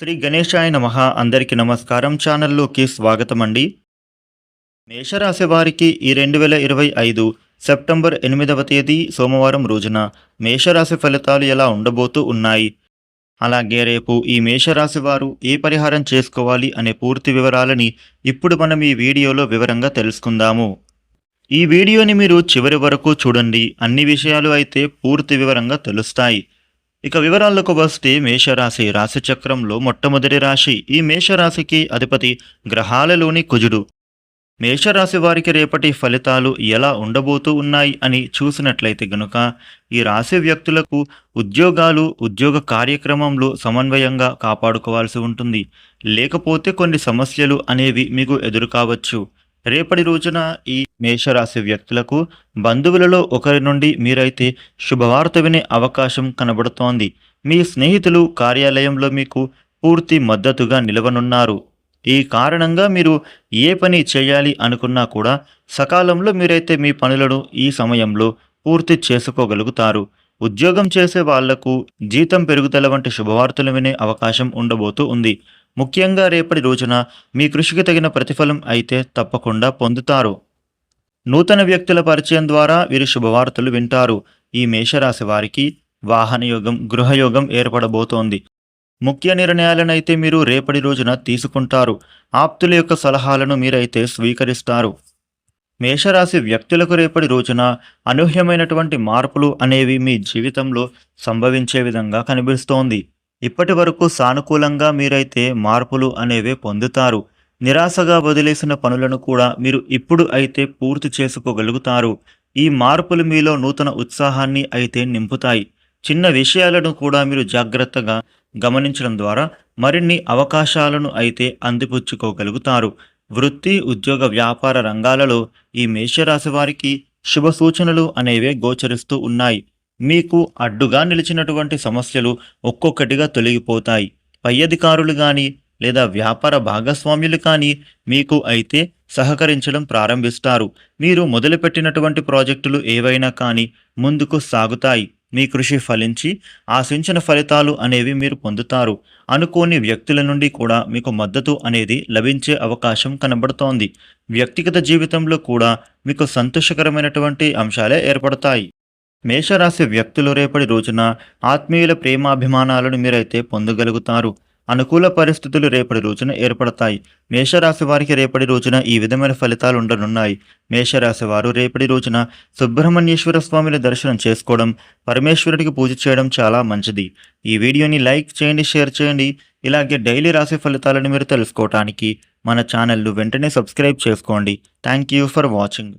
శ్రీ గణేశాయ నమ. అందరికీ నమస్కారం. ఛానల్లోకి స్వాగతం అండి మేషరాశి వారికి ఈ రెండు వేల ఇరవై ఐదు సెప్టెంబర్ ఎనిమిదవ తేదీ సోమవారం రోజున మేషరాశి ఫలితాలు ఎలా ఉండబోతూ ఉన్నాయి? అలాగే రేపు ఈ మేషరాశి వారు ఏ పరిహారం చేసుకోవాలి అనే పూర్తి వివరాలని ఇప్పుడు మనం ఈ వీడియోలో వివరంగా తెలుసుకుందాము. ఈ వీడియోని మీరు చివరి వరకు చూడండి. అన్ని విషయాలు అయితే పూర్తి వివరంగా తెలుస్తాయి. ఇక వివరాలకు వస్తే మేషరాశి రాశిచక్రంలో మొట్టమొదటి రాశి ఈ మేషరాశికి అధిపతి గ్రహాలలోని కుజుడు. మేషరాశి వారికి రేపటి ఫలితాలు ఎలా ఉండబోతూ ఉన్నాయి అని చూసినట్లయితే గనుక ఈ రాశి వ్యక్తులకు ఉద్యోగాలు ఉద్యోగ కార్యక్రమంలో సమన్వయంగా కాపాడుకోవాల్సి ఉంటుంది. లేకపోతే కొన్ని సమస్యలు అనేవి మీకు ఎదురు కావచ్చు రేపటి రోజున ఈ మేషరాశి వ్యక్తులకు బంధువులలో ఒకరి నుండి మీరైతే శుభవార్త వినే అవకాశం కనబడుతోంది. మీ స్నేహితులు కార్యాలయంలో మీకు పూర్తి మద్దతుగా నిలవనున్నారు. ఈ కారణంగా మీరు ఏ పని చేయాలి అనుకున్నా కూడా సకాలంలో మీరైతే మీ పనులను ఈ సమయంలో పూర్తి చేసుకోగలుగుతారు. ఉద్యోగం చేసే వాళ్ళకు జీతం పెరుగుదల వంటి శుభవార్తలు వినే అవకాశం ఉండబోతూ ఉంది. ముఖ్యంగా రేపటి రోజున మీ కృషికి తగిన ప్రతిఫలం అయితే తప్పకుండా పొందుతారు. నూతన వ్యక్తుల పరిచయం ద్వారా వీరు శుభవార్తలు వింటారు. ఈ మేషరాశి వారికి వాహనయోగం గృహయోగం ఏర్పడబోతోంది. ముఖ్య నిర్ణయాలనైతే మీరు రేపటి రోజున తీసుకుంటారు. ఆప్తుల యొక్క సలహాలను మీరైతే స్వీకరిస్తారు. మేషరాశి వ్యక్తులకు రేపటి రోజున అనూహ్యమైనటువంటి మార్పులు అనేవి మీ జీవితంలో సంభవించే విధంగా కనిపిస్తోంది. ఇప్పటి వరకు సానుకూలంగా మీరైతే మార్పులు అనేవి పొందుతారు. నిరాశగా వదిలేసిన పనులను కూడా మీరు ఇప్పుడు అయితే పూర్తి చేసుకోగలుగుతారు. ఈ మార్పులు మీలో నూతన ఉత్సాహాన్ని అయితే నింపుతాయి. చిన్న విషయాలను కూడా మీరు జాగ్రత్తగా గమనించడం ద్వారా మరిన్ని అవకాశాలను అయితే అందిపుచ్చుకోగలుగుతారు. వృత్తి ఉద్యోగ వ్యాపార రంగాలలో ఈ మేషరాశి వారికి శుభ సూచనలు అనేవే గోచరిస్తూ ఉన్నాయి. మీకు అడ్డుగా నిలిచినటువంటి సమస్యలు ఒక్కొక్కటిగా తొలగిపోతాయి. పై అధికారులు కానీ లేదా వ్యాపార భాగస్వామ్యులు కానీ మీకు అయితే సహకరించడం ప్రారంభిస్తారు. మీరు మొదలుపెట్టినటువంటి ప్రాజెక్టులు ఏవైనా కానీ ముందుకు సాగుతాయి. మీ కృషి ఫలించి ఆశించిన ఫలితాలు అనేవి మీరు పొందుతారు. అనుకోని వ్యక్తుల నుండి కూడా మీకు మద్దతు అనేది లభించే అవకాశం కనబడుతోంది. వ్యక్తిగత జీవితంలో కూడా మీకు సంతోషకరమైనటువంటి అంశాలే ఏర్పడతాయి. మేషరాశి వ్యక్తులు రేపటి రోజున ఆత్మీయుల ప్రేమాభిమానాలను మీరైతే పొందగలుగుతారు. అనుకూల పరిస్థితులు రేపటి రోజున ఏర్పడతాయి. మేషరాశి వారికి రేపటి రోజున ఈ విధమైన ఫలితాలు ఉండనున్నాయి. మేషరాశి వారు రేపటి రోజున సుబ్రహ్మణ్యేశ్వర స్వామిని దర్శనం చేసుకోవడం పరమేశ్వరుడికి పూజ చేయడం చాలా మంచిది. ఈ వీడియోని లైక్ చేయండి షేర్ చేయండి. ఇలాగే డైలీ రాశి ఫలితాలను మీరు తెలుసుకోవటానికి మన ఛానల్ను వెంటనే సబ్స్క్రైబ్ చేసుకోండి. Thank you for watching.